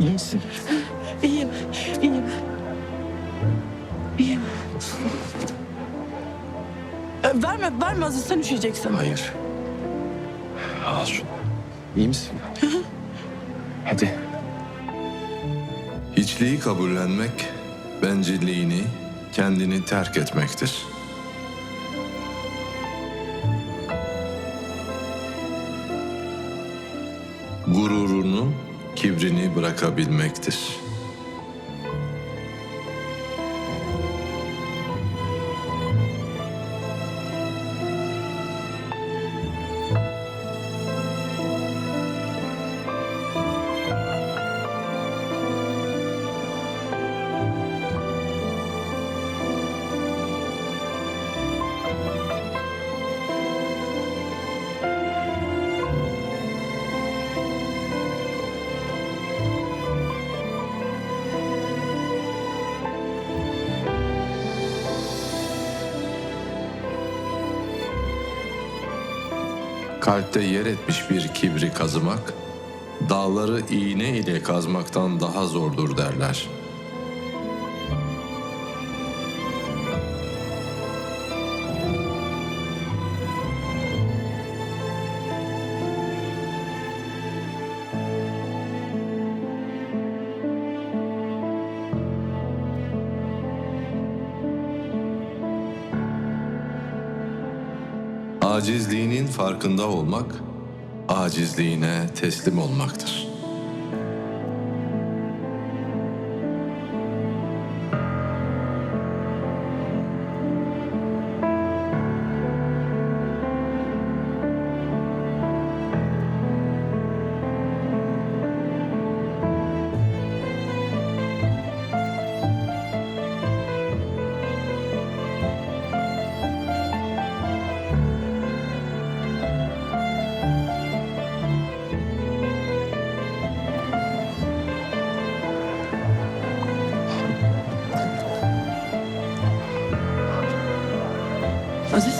İyi misin? İyiyim, iyiyim. İyiyim. Ee, Verme, verme Aziz sen üşüyeceksin. Hayır. Al şunu. İyi misin? Hadi. Hiçliği kabullenmek, bencilliğini, kendini terk etmektir. Gururunu, kibrini bırakabilmektir. Kalpte yer etmiş bir kibri kazımak, dağları iğne ile kazmaktan daha zordur derler. Acizliğinin farkında olmak, acizliğine teslim olmaktır. Aziz.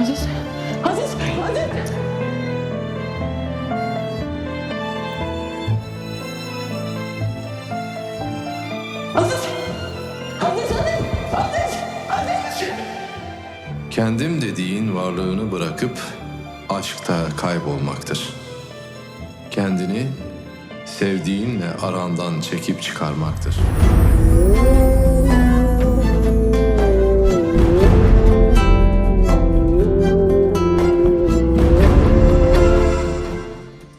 Aziz. Aziz. Aziz. Aziz. Aziz. Aziz. Aziz. Kendim dediğin varlığını bırakıp aşkta kaybolmaktır. Kendini sevdiğinle arandan çekip çıkarmaktır.